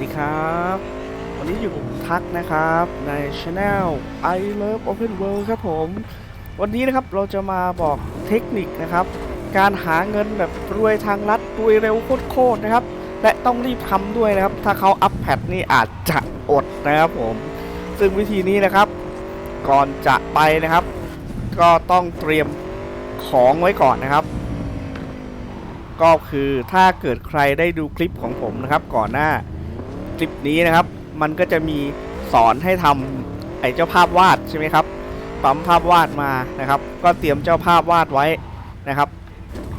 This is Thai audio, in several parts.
ดีครับ วันนี้อยู่กับผมทักนะครับในช anel I Love Open World ครับผม วันนี้นะครับเราจะมาบอกเทคนิคนะครับ การหาเงินแบบรวยทางลัดรวยเร็วโคตรๆนะครับ และต้องรีบทำด้วยนะครับ ถ้าเขาอัพแพทนี่อาจจะอดนะครับผม ซึ่งวิธีนี้นะครับ ก่อนจะไปนะครับ ก็ต้องเตรียมของไว้ก่อนนะครับก็คือถ้าเกิดใครได้ดูคลิปของผมนะครับก่อนหน้า ลิปนี้นะครับ มันก็จะมีสอนให้ทำไอ้เจ้าภาพวาดใช่ไหมครับปั๊มภาพวาดมานะครับ ก็เตรียมเจ้าภาพวาดไว้นะครับ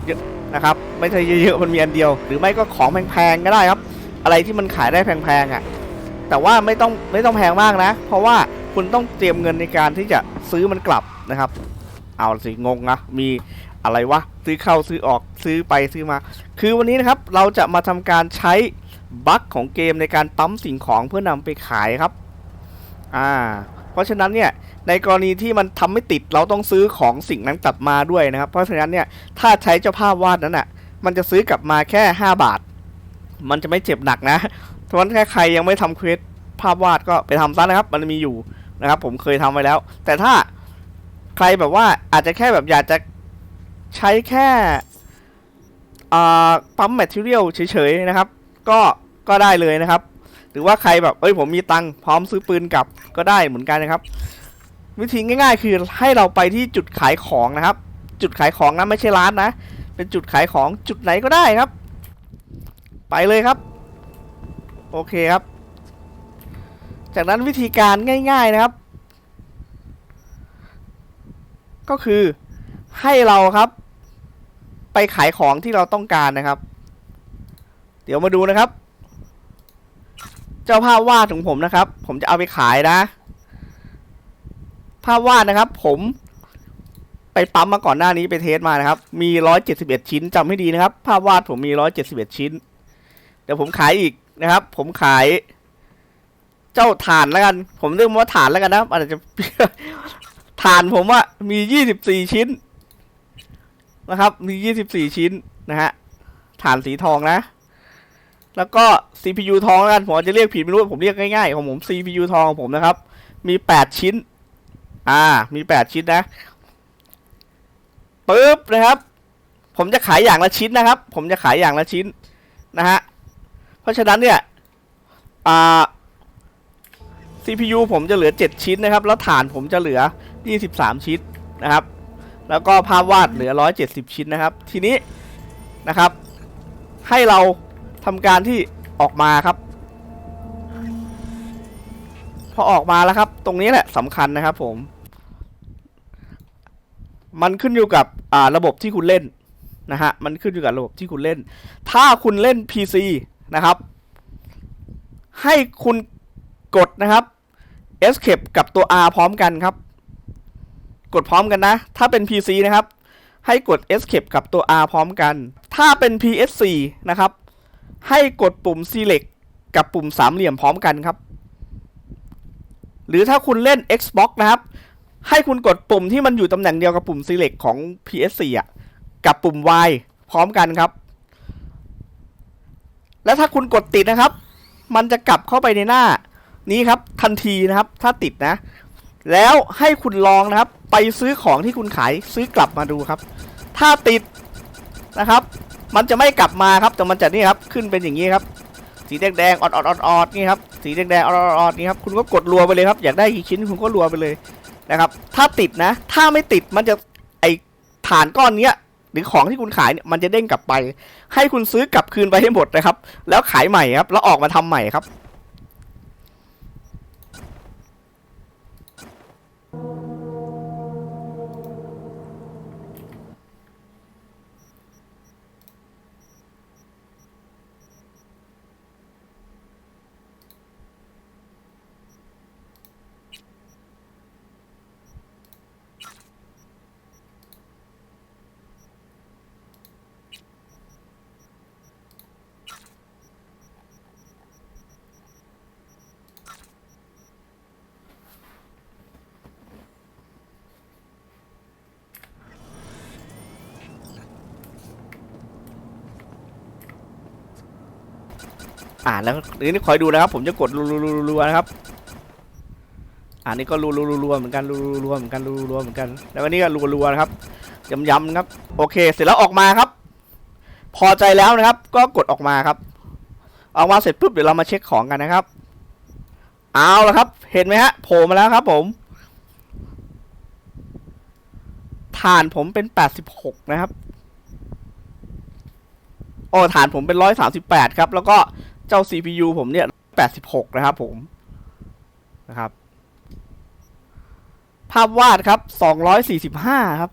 เยอะนะครับ ไม่ใช่เยอะๆมันมีอันเดียว หรือไม่ก็ของแพงๆก็ได้ครับ อะไรที่มันขายได้แพงๆอะแต่ว่าไม่ต้องไม่ต้องแพงมากนะ เพราะว่าคุณต้องเตรียมเงินในการที่จะซื้อมันกลับนะครับ เอาสิงงนะมีอะไรวะซื้อเข้าซื้อออกซื้อไปซื้อมา คือวันนี้นะครับเราจะมาทำการใช้ บั๊กของเกมในการปั๊มสิ่งของเพื่อนำไปขายครับอ่าเพราะฉะนั้นเนี่ยในกรณีที่มันทำไม่ติดเราต้องซื้อของสิ่งนั้นกลับมาด้วยนะครับ เพราะฉะนั้นเนี่ยถ้าใช้เจ้าภาพวาดนั้นอะมันจะซื้อกลับมาแค่ 5 บาท มันจะไม่เจ็บหนักนะเพราะฉะนั้นใครยังไม่ทำเควสภาพวาดก็ไปทำซะนะครับ มันมีอยู่นะครับ ผมเคยทำไว้แล้ว แต่ถ้าใครแบบว่าอาจจะแค่แบบอยากจะใช้แค่อ่าปั๊มแมทเทียลเฉยๆนะครับ ก็ ก็ได้เลยนะครับ หรือว่าใครแบบเอ้ยผมมีตังค์พร้อมซื้อปืนกลับก็ได้เหมือนกันนะครับ วิธีง่าย ๆ คือให้เราไปที่จุดขายของนะครับ จุดขายของนะไม่ใช่ร้านนะ เป็นจุดขายของจุดไหนก็ได้ครับ ไปเลยครับ โอเคครับ จากนั้นวิธีการง่าย ๆนะครับ ก็คือให้เราครับ ไปขายของที่เราต้องการนะครับ เดี๋ยวมาดูนะครับ เจ้าภาพวาดของผมนะครับ ผมจะเอาไปขายนะ ภาพวาดนะครับ ผม ไปปั๊มมาก่อนหน้านี้ไปเทสมานะครับ มี171ชิ้นจำให้ดีนะครับ ภาพวาดผมมี171ชิ้น เดี๋ยวผมขายอีกนะครับ ผมขาย เจ้าฐานแล้วกัน ผมเรียกมันว่าฐานแล้วกันนะอาจจะฐานผมว่ามี24ชิ้น นะครับ มี24ชิ้นนะฮะฐานสีทองนะ แล้วก็ CPU ทองแล้วกันผมจจะเรียกผิดไม่รู้ผมเรียกง่ายๆของผม CPU ทองของผมนะครับ มี8ชิ้น อ่า มี8ชิ้นนะปึ๊บนะครับ ผมจะขายอย่างละชิ้นนะครับ ผมจะขายอย่างละชิ้นนะฮะเพราะฉะนั้นเนี่ยอ่า CPU ผมจะเหลือ 7 ชิ้นนะครับ แล้วฐานผมจะเหลือ 23 ชิ้นนะครับ แล้วก็ภาพวาดเหลือ 170 ชิ้นนะครับ ทีนี้นะครับ ให้เรา ทำการที่ออกมาครับ พอออกมาแล้วครับ ตรงนี้แหละสำคัญนะครับผม มันขึ้นอยู่กับอ่าระบบที่คุณเล่นนะฮะ มันขึ้นอยู่กับระบบที่คุณเล่น ถ้าคุณเล่น PC นะครับ ให้คุณกดนะครับ Escape กับตัว R พร้อมกันครับ กดพร้อมกันนะ ถ้าเป็น PC นะครับ ให้กด Escape กับตัว R พร้อมกัน ถ้าเป็น PS4 นะครับ ให้กดปุ่ม Select กับปุ่มสามเหลี่ยมพร้อมกันครับ หรือถ้าคุณเล่น Xbox นะครับ ให้คุณกดปุ่มที่มันอยู่ตำแหน่งเดียวกับปุ่ม Select ของ PS4 อะ กับปุ่ม Y พร้อมกันครับ และถ้าคุณกดติดนะครับ มันจะกลับเข้าไปในหน้านี้ครับทันทีนะครับ ถ้าติดนะ แล้วให้คุณลองนะครับ ไปซื้อของที่คุณขายซื้อกลับมาดูครับ ถ้าติดนะครับ มันจะไม่กลับมาครับแต่มันจะนี่ครับขึ้นเป็นอย่างนี้ครับ สีแดงแดงๆออดออดออดออดนี่ครับสีแดงแดงๆออดออดออดนี่ครับคุณก็กดรัวไปเลยครับอยากได้กี่ชิ้นคุณก็รัวไปเลยนะครับ ถ้าติดนะ ถ้าไม่ติดมันจะไอฐานก้อนเนี้ยหรือของที่คุณขายเนี่ยมันจะเด้งกลับไป ให้คุณซื้อกลับคืนไปให้หมดนะครับ แล้วขายใหม่ครับ แล้วออกมาทำใหม่ครับ อ่าแล้วนี่คอยดูนะครับ ผมจะกดรัวๆนะครับอ่านี่ก็รัวๆเหมือนกันรัวๆเหมือนกันรัวๆเหมือนกัน แล้วอันนี้ก็รัวๆนะครับย้ำๆนะครับ โอเค เสร็จแล้วออกมาครับ พอใจแล้วนะครับ ก็กดออกมาครับออกมาเสร็จปุ๊บเดี๋ยวเรามาเช็คของกันนะครับ เอาละครับ เห็นไหมฮะโผล่มาแล้วครับ ผมฐานผมเป็น86นะครับโอ้ฐานผมเป็น138ครับ แล้วก็ เจ้า CPU ผมเนี่ย 86 นะครับผมนะครับ ภาพวาดครับ 245 ครับ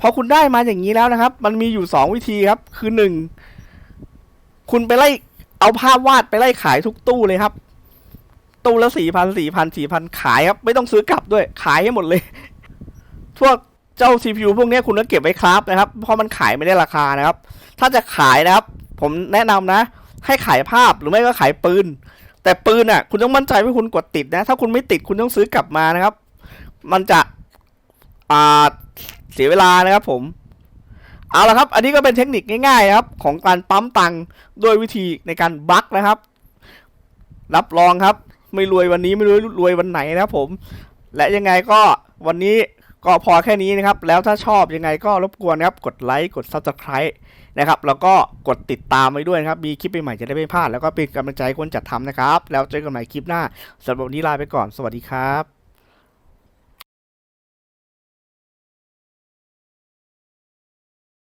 พอคุณได้มาอย่างนี้แล้วนะครับ มันมีอยู่2วิธีครับ คือ1คุณไปไล่เอาภาพวาดไปไล่ขายทุกตู้เลยครับ ตู้ละสี่พันสี่พันสี่พันขายครับ ไม่ต้องซื้อกลับด้วยขายให้หมดเลย พวกเจ้า CPU พวกนี้คุณก็เก็บไว้ครับนะครับ เพราะมันขายไม่ได้ราคานะครับ ถ้าจะขายนะครับ ผมแนะนำนะ ให้ขายภาพหรือไม่ก็ขายปืน แต่ปืนอะ คุณต้องมั่นใจว่าคุณกดติดนะ ถ้าคุณไม่ติดคุณต้องซื้อกลับมานะครับ มันจะอ่าเสียเวลานะครับผมเอาละครับ อันนี้ก็เป็นเทคนิคง่ายๆครับ ของการปั๊มตังค์ด้วยวิธีในการบักนะครับ รับรองครับ ไม่รวยวันนี้ไม่รู้รวยวันไหนนะครับผม และยังไงก็วันนี้ก็พอแค่นี้นะครับ แล้วถ้าชอบยังไงก็รบกวนครับ กดไลค์ กด subscribe นะครับ แล้วก็กดติดตามไว้ด้วยนะครับ มีคลิปใหม่ๆจะได้ไม่พลาด แล้วก็เป็นกำลังใจคนจัดทำนะครับ แล้วเจอกันใหม่คลิปหน้าสำหรับวันนี้ลาไปก่อน สวัสดีครับ